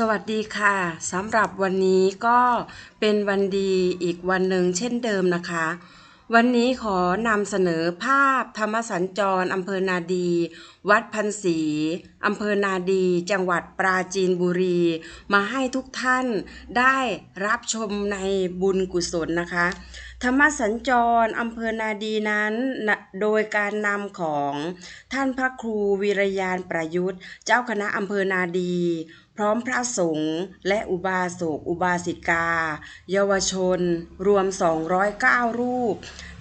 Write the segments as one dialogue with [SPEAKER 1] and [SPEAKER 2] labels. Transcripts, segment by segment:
[SPEAKER 1] สวัสดีค่ะสำหรับวันนี้ก็เป็นวันดีอีกวันหนึ่งเช่นเดิมนะคะ วันนี้ขอนำเสนอภาพธรรมสัญจรอำเภอนาดี วัดพันศรีอำเภอนาดี จังหวัดปราจีนบุรี มาให้ทุกท่านได้รับชมในบุญกุศลนะคะธรรมสัญจรอำเภอนาดีนั้น โดยการนำของท่านพระครูวิรยานประยุทธ์ เจ้าคณะอำเภอนาดี พร้อมพระสงฆ์และอุบาสกอุบาสิกา เยาวชน รวม 209 รูป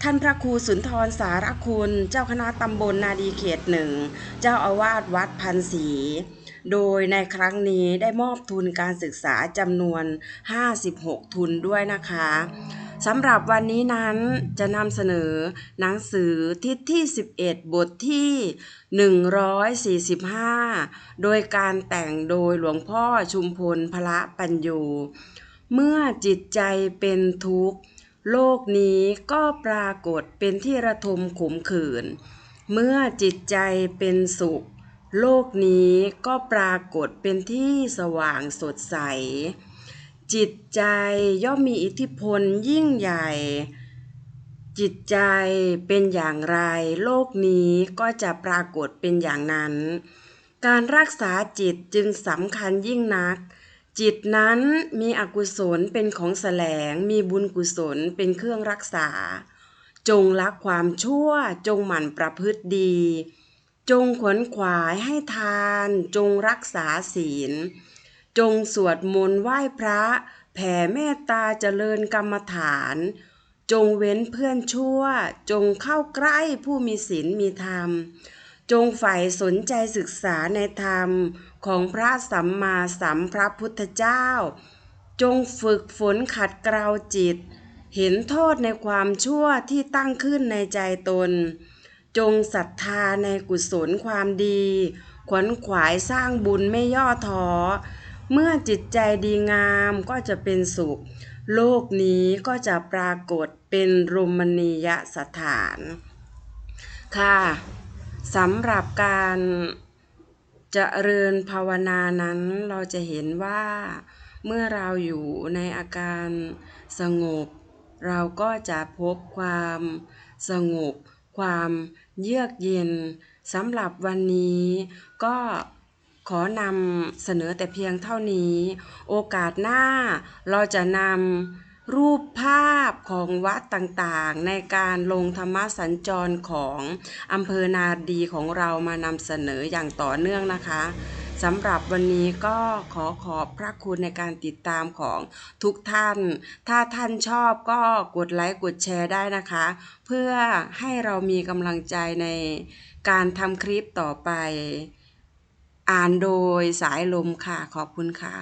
[SPEAKER 1] ท่านพระครูสุนทรสารคุณ เจ้าคณะตำบลนาดีเขตหนึ่ง เจ้าอาวาสวัดพันศรีโดยในครั้งนี้ได้มอบทุนการศึกษาจำนวน 56 ทุนด้วยนะคะ สำหรับวันนี้นั้นจะนำเสนอหนังสือทิศที่ 11 บทที่ 145 โดยการแต่งโดยหลวงพ่อชุมพลพระปัญโยเมื่อจิตใจเป็นทุกข์ โลกนี้ก็ปรากฏเป็นที่ระทมขมขื่น เมื่อจิตใจเป็นสุข โลกนี้ก็ปรากฏเป็นที่สว่างสดใส จิตใจย่อมมีอิทธิพลยิ่งใหญ่ จิตใจเป็นอย่างไร โลกนี้ก็จะปรากฏเป็นอย่างนั้น การรักษาจิตจึงสำคัญยิ่งนัก จิตนั้นมีอกุศลเป็นของแสลง มีบุญกุศลเป็นเครื่องรักษา จงละความชั่วจงหมั่นประพฤติดี จงขวนขวายให้ทาน จงรักษาศีล จงสวดมนต์ไหว้พระ แผ่เมตตาเจริญกรรมฐาน จงเว้นเพื่อนชั่ว จงเข้าใกล้ผู้มีศีลมีธรรม จงใฝ่สนใจศึกษาในธรรมของพระสัมมาสัมพระพุทธเจ้า จงฝึกฝนขัดเกลาจิต เห็นโทษในความชั่วที่ตั้งขึ้นในใจตน จงศรัทธาในกุศลความดี ขวนขวายสร้างบุญไม่ย่อท้อ เมื่อจิตใจดีงามก็จะเป็นสุข โลกนี้ก็จะปรากฏเป็นรมณียสถาน ค่ะสำหรับการจเจริญภาวนานั้นเราจะเห็นว่าเมื่อเราอยู่ในอาการสงบ เราก็จะพบความสงบ ความเยือกเย็นสำหรับวันนี้ก็ ขอนำเสนอแต่เพียงเท่านี้ โอกาสหน้าเราจะนำรูปภาพของวัดต่างๆ ในการลงธรรมสัญจรของอำเภอนาดีของเรามานำเสนออย่างต่อเนื่องนะคะสำหรับวันนี้ก็ขอขอบพระคุณในการติดตามของทุกท่าน ถ้าท่านชอบก็กดไลค์กดแชร์ได้นะคะ เพื่อให้เรามีกำลังใจในการทำคลิปต่อไป อ่านโดยสายลมค่ะ ขอบคุณค่ะ